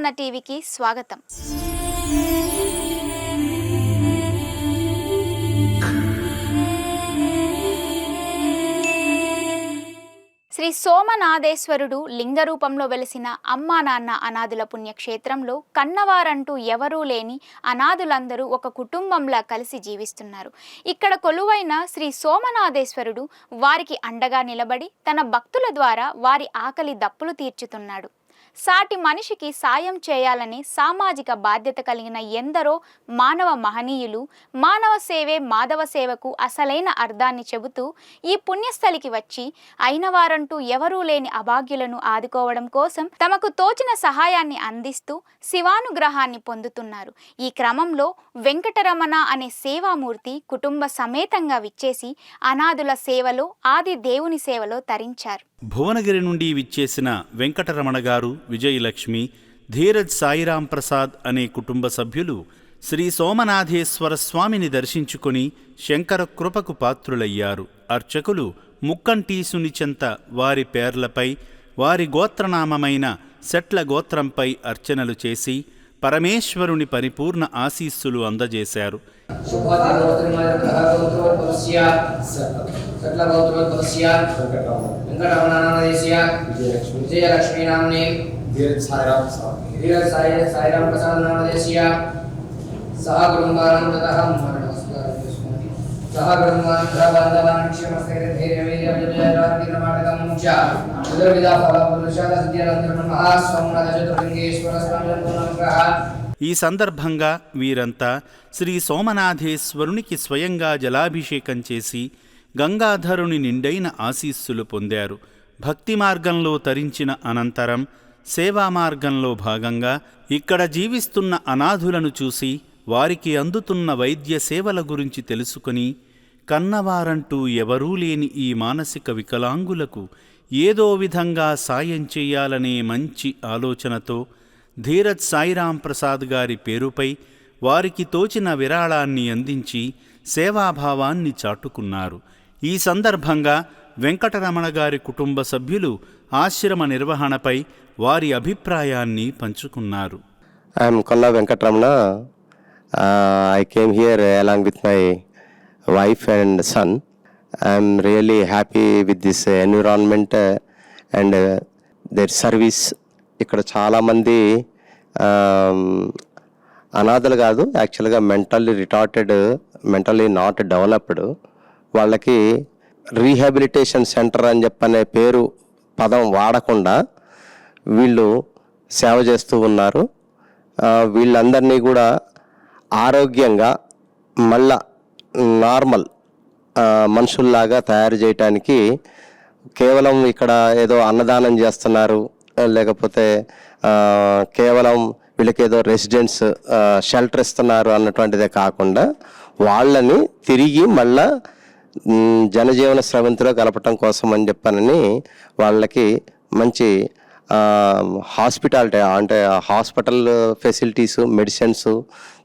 నాన్న టీవీకి స్వాగతం. శ్రీ సోమనాథేశ్వరుడు లింగ రూపంలో వెలిసిన అమ్మా నాన్న అనాథుల పుణ్యక్షేత్రంలో కన్నవారంటూ ఎవరూ లేని అనాథులందరూ ఒక కుటుంబంలా కలిసి జీవిస్తున్నారు. ఇక్కడ కొలువైన శ్రీ సోమనాథేశ్వరుడు వారికి అండగా నిలబడి తన భక్తుల ద్వారా వారి ఆకలి దప్పులు తీర్చుతున్నాడు. సాటి మనిషికి సాయం చేయాలనే సామాజిక బాధ్యత కలిగిన ఎందరో మానవ మహనీయులు మానవ సేవే మాధవ సేవకు అసలైన అర్థాన్ని చెబుతూ ఈ పుణ్యస్థలికి వచ్చి అయిన వారంటూ ఎవరూ లేని అభాగ్యులను ఆదుకోవడం కోసం తమకు తోచిన సహాయాన్ని అందిస్తూ శివానుగ్రహాన్ని పొందుతున్నారు. ఈ క్రమంలో వెంకటరమణ అనే సేవామూర్తి కుటుంబ సమేతంగా విచ్చేసి అనాథుల సేవలో ఆది దేవుని సేవలో తరించారు. భువనగిరి నుండి విచ్చేసిన వెంకటరమణ గారు విజయలక్ష్మి ధీరజ్ సాయిరాం ప్రసాద్ అనే కుటుంబ సభ్యులు శ్రీ సోమనాథేశ్వర స్వామిని దర్శించుకొని శంకర కృపకు పాత్రులయ్యారు. అర్చకులు ముక్కంటి సునిచెంత వారి పేర్లపై వారి గోత్రనామమైన సెట్ల గోత్రంపై అర్చనలు చేసి పరమేశ్వరుని పరిపూర్ణ ఆశీస్సులు అందజేశారు సహ కుటుంబానం ఈ సందర్భంగా వీరంతా శ్రీ సోమనాథేశ్వరునికి స్వయంగా జలాభిషేకం చేసి గంగాధరుని నిండైన ఆశీస్సులు పొందారు. భక్తి మార్గంలో తరించిన అనంతరం సేవా మార్గంలో భాగంగా ఇక్కడ జీవిస్తున్న అనాథులను చూసి వారికి అందుతున్న వైద్య సేవల గురించి తెలుసుకుని కన్నవారంటూ ఎవరూ లేని ఈ మానసిక వికలాంగులకు ఏదో విధంగా సాయం చేయాలనే మంచి ఆలోచనతో ధీరజ్ సాయిరాం ప్రసాద్ గారి పేరుపై వారికి తోచిన విరాళాన్ని అందించి సేవాభావాన్ని చాటుకున్నారు. ఈ సందర్భంగా వెంకటరమణ గారి కుటుంబ సభ్యులు ఆశ్రమ నిర్వహణపై వారి అభిప్రాయాన్ని పంచుకున్నారు. I'm Kolla Venkataramana. I came here along with my wife and son. I really really happy with this uh, environment uh, and uh, their service. ఇక్కడ చాలామంది um, అనాథలు కాదు యాక్చువల్గా mentally retarded mentally not developed వాళ్ళకి rehabilitation centre అని చెప్పనే పేరు పదం వాడకుండా వీళ్ళు సేవ చేస్తూ ఉన్నారు వీళ్ళందరినీ కూడా ఆరోగ్యంగా మళ్ళా నార్మల్ మనుషుల్లాగా తయారు చేయటానికి కేవలం ఇక్కడ ఏదో అన్నదానం చేస్తున్నారు లేకపోతే కేవలం వీళ్ళకి ఏదో రెసిడెంట్స్ షెల్టర్ ఇస్తున్నారు అన్నటువంటిదే కాకుండా వాళ్ళని తిరిగి మళ్ళా జనజీవన స్రవంతిలో కలపటం కోసం అని చెప్పానని వాళ్ళకి మంచి హాస్పిటాలిటీ అంటే హాస్పిటల్ ఫెసిలిటీస్ మెడిసిన్స్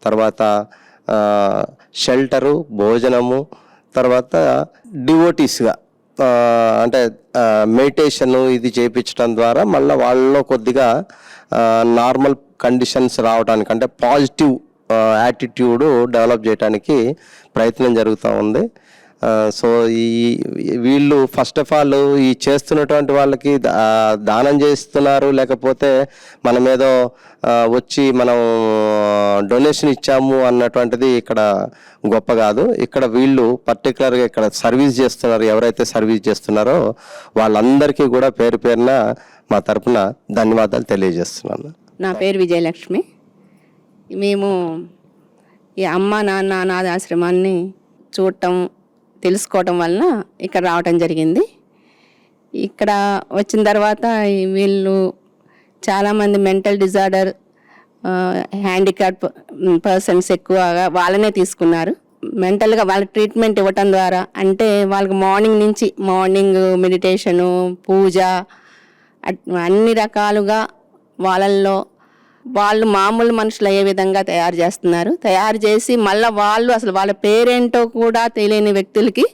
తర్వాత షెల్టరు భోజనము తర్వాత డివోటీస్గా అంటే మెడిటేషన్ ఇది చేయించడం ద్వారా మళ్ళీ వాళ్ళలో కొద్దిగా నార్మల్ కండిషన్స్ రావడానికి అంటే పాజిటివ్ యాటిట్యూడ్ డెవలప్ చేయడానికి ప్రయత్నం జరుగుతూ ఉంది. సో ఈ వీళ్ళు ఫస్ట్ ఆఫ్ ఆల్ ఈ చేస్తున్నటువంటి వాళ్ళకి దానం చేస్తున్నారు. లేకపోతే మనం ఏదో వచ్చి మనం డొనేషన్ ఇచ్చాము అన్నటువంటిది ఇక్కడ గొప్ప కాదు. ఇక్కడ వీళ్ళు పర్టికులర్గా ఇక్కడ సర్వీస్ చేస్తున్నారు. ఎవరైతే సర్వీస్ చేస్తున్నారో వాళ్ళందరికీ కూడా పేరు పేరున మా తరపున ధన్యవాదాలు తెలియజేస్తున్నాను. నా పేరు విజయలక్ష్మి. మేము ఈ అమ్మ నాన్న అనాథ ఆశ్రమాన్ని చూడటం తెలుసుకోవటం వలన ఇక్కడ రావటం జరిగింది. ఇక్కడ వచ్చిన తర్వాత వీళ్ళు చాలామంది మెంటల్ డిజార్డర్ హ్యాండిక్యాప్ పర్సన్స్ ఎక్కువగా వాళ్ళనే తీసుకున్నారు. మెంటల్గా వాళ్ళ ట్రీట్మెంట్ ఇవ్వటం ద్వారా అంటే వాళ్ళకి మార్నింగ్ నుంచి మార్నింగ్ మెడిటేషను పూజ అట్- అన్ని రకాలుగా వాళ్ళల్లో వాళ్ళు మామూలు మనుషులు అయ్యే విధంగా తయారు చేస్తున్నారు. తయారు చేసి మళ్ళీ వాళ్ళు అసలు వాళ్ళ పేరేంటో కూడా తెలియని వ్యక్తులకి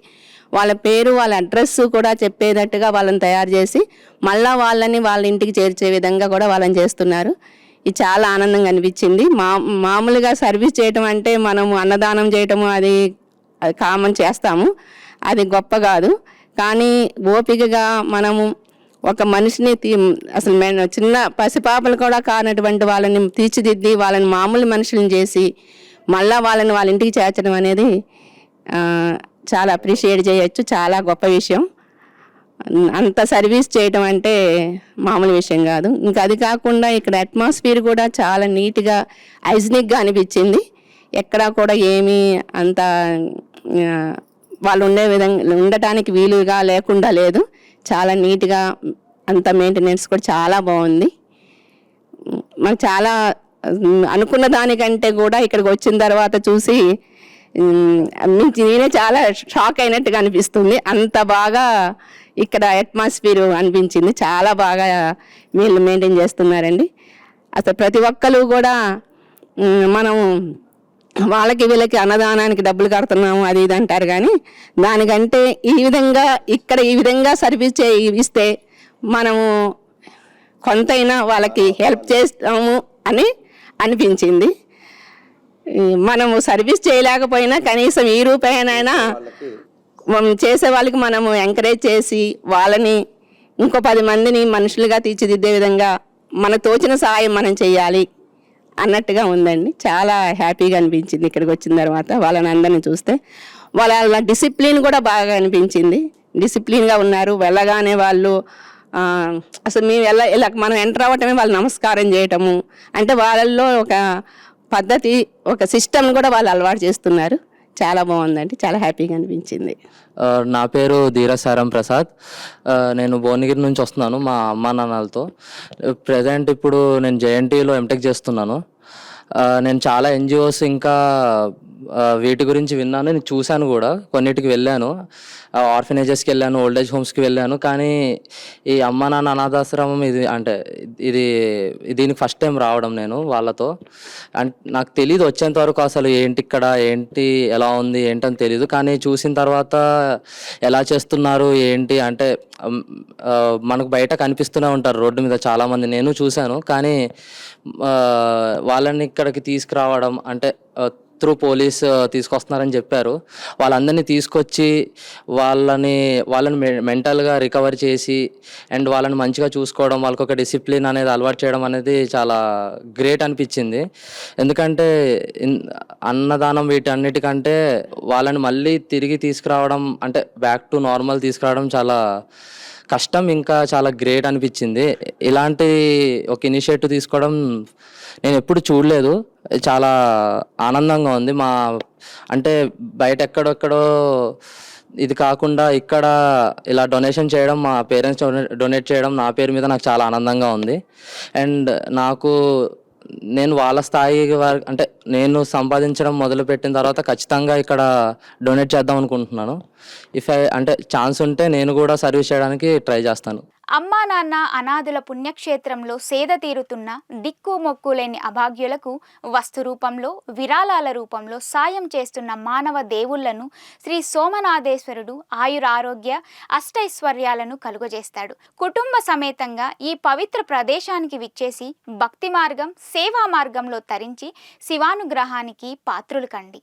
వాళ్ళ పేరు వాళ్ళ అడ్రస్ కూడా చెప్పేటట్టుగా వాళ్ళని తయారు చేసి మళ్ళీ వాళ్ళని వాళ్ళ ఇంటికి చేర్చే విధంగా కూడా వాళ్ళని చేస్తున్నారు. ఇది చాలా ఆనందంగా అనిపించింది. మా మామూలుగా సర్వీస్ చేయటం అంటే మనము అన్నదానం చేయటము అది అది కామన్ చేస్తాము. అది గొప్ప కాదు. కానీ ఓపికగా మనము ఒక మనిషిని తీ అసలు చిన్న పసిపాపలు కూడా కానటువంటి వాళ్ళని తీర్చిదిద్ది వాళ్ళని మామూలు మనుషులను చేసి మళ్ళా వాళ్ళని వాళ్ళ ఇంటికి చేర్చడం అనేది చాలా అప్రిషియేట్ చేయొచ్చు. చాలా గొప్ప విషయం. అంత సర్వీస్ చేయటం అంటే మామూలు విషయం కాదు. ఇంకా అది కాకుండా ఇక్కడ అట్మాస్ఫియర్ కూడా చాలా నీట్గా హైజినిక్గా అనిపించింది. ఎక్కడా కూడా ఏమీ అంత వాళ్ళు ఉండే విధంగా ఉండటానికి వీలుగా లేకుండా లేదు. చాలా నీట్గా అంత మెయింటెనెన్స్ కూడా చాలా బాగుంది. మాకు చాలా అనుకున్న దానికంటే కూడా ఇక్కడికి వచ్చిన తర్వాత చూసి మించి నేనే చాలా షాక్ అయినట్టుగా అనిపిస్తుంది. అంత బాగా ఇక్కడ అట్మాస్ఫియర్ అనిపించింది. చాలా బాగా వీళ్ళు మెయింటైన్ చేస్తున్నారండి. అసలు ప్రతి ఒక్కరు కూడా మనం వాళ్ళకి వీళ్ళకి అన్నదానానికి డబ్బులు కడుతున్నాము అది ఇది అంటారు కానీ దానికంటే ఈ విధంగా ఇక్కడ ఈ విధంగా సర్వీస్ చే ఇస్తే మనము కొంతైనా వాళ్ళకి హెల్ప్ చేస్తాము అని అనిపించింది. మనము సర్వీస్ చేయలేకపోయినా కనీసం ఈ రూపాయనైనా మనం చేసే వాళ్ళకి మనము ఎంకరేజ్ చేసి వాళ్ళని ఇంకో పది మందిని మనుషులుగా తీర్చిదిద్దే విధంగా మన తోచిన సహాయం మనం చేయాలి. అన్నట్టుగా ఉందండి. చాలా హ్యాపీగా అనిపించింది ఇక్కడికి వచ్చిన తర్వాత వాళ్ళని అందరిని చూస్తే. వాళ్ళ డిసిప్లిన్ కూడా బాగా అనిపించింది. డిసిప్లిన్గా ఉన్నారు. వెళ్ళగానే వాళ్ళు అసలు మేము వెళ్ళ ఇలా మనం ఎంటర్ అవ్వటమే వాళ్ళు నమస్కారం చేయటము. అంటే వాళ్ళల్లో ఒక పద్ధతి ఒక సిస్టమ్ కూడా వాళ్ళు అలవాటు చేస్తున్నారు. చాలా బాగుందండి. చాలా హ్యాపీగా అనిపించింది. నా పేరు ధీరసారం ప్రసాద్. నేను భువనగిరి నుంచి వస్తున్నాను మా అమ్మా నాన్నలతో. ప్రజెంట్ ఇప్పుడు నేను జేఎన్టీలో ఎంటెక్ చేస్తున్నాను. నేను చాలా ఎన్జిఓస్ ఇంకా వీటి గురించి విన్నాను నేను చూశాను కూడా. కొన్నిటికి వెళ్ళాను. ఆర్ఫనేజెస్కి వెళ్ళాను ఓల్డేజ్ హోమ్స్కి వెళ్ళాను. కానీ ఈ అమ్మ నాన్న అనాథాశ్రమం ఇది అంటే ఇది దీనికి ఫస్ట్ టైం రావడం నేను వాళ్ళతో. అంటే నాకు తెలియదు వచ్చేంత వరకు అసలు ఏంటి ఇక్కడ ఏంటి ఎలా ఉంది ఏంటని తెలియదు కానీ చూసిన తర్వాత ఎలా చేస్తున్నారు ఏంటి అంటే మనకు బయట కనిపిస్తూనే ఉంటారు రోడ్డు మీద చాలామంది. నేను చూశాను. కానీ వాళ్ళని ఇక్కడికి తీసుకురావడం అంటే త్రూ పోలీస్ తీసుకొస్తున్నారని చెప్పారు. వాళ్ళందరినీ తీసుకొచ్చి వాళ్ళని వాళ్ళని మెంటల్గా రికవర్ చేసి అండ్ వాళ్ళని మంచిగా చూసుకోవడం వాళ్ళకి ఒక డిసిప్లిన్ అనేది అలవాటు చేయడం అనేది చాలా గ్రేట్ అనిపించింది. ఎందుకంటే అన్నదానం వీటన్నిటికంటే వాళ్ళని మళ్ళీ తిరిగి తీసుకురావడం అంటే బ్యాక్ టు నార్మల్ తీసుకురావడం చాలా కష్టం ఇంకా చాలా గ్రేట్ అనిపించింది. ఇలాంటి ఒక ఇనిషియేటివ్ తీసుకోవడం నేను ఎప్పుడు చూడలేదు. చాలా ఆనందంగా ఉంది. మా అంటే బయట ఎక్కడెక్కడో ఇది కాకుండా ఇక్కడ ఇలా డొనేషన్ చేయడం మా పేరెంట్స్ డొనేట్ చేయడం నా పేరు మీద నాకు చాలా ఆనందంగా ఉంది. అండ్ నాకు నేను వాళ్ళ స్థాయి వారి అంటే నేను సంపాదించడం మొదలుపెట్టిన తర్వాత ఖచ్చితంగా ఇక్కడ డొనేట్ చేద్దాం అనుకుంటున్నాను. ఇఫ్ ఐ అంటే ఛాన్స్ ఉంటే నేను కూడా సర్వీస్ చేయడానికి ట్రై చేస్తాను. అమ్మా నాన్న అనాథుల పుణ్యక్షేత్రంలో సేద తీరుతున్న దిక్కు మొక్కు లేని అభాగ్యులకు వస్తు రూపంలో విరాళాల రూపంలో సాయం చేస్తున్న మానవ దేవుళ్ళను శ్రీ సోమనాథేశ్వరుడు ఆయురారోగ్య అష్టైశ్వర్యాలను కలుగజేస్తాడు. కుటుంబ సమేతంగా ఈ పవిత్ర ప్రదేశానికి విచ్చేసి భక్తి మార్గం సేవా మార్గంలో తరించి శివానుగ్రహానికి పాత్రులు కండి.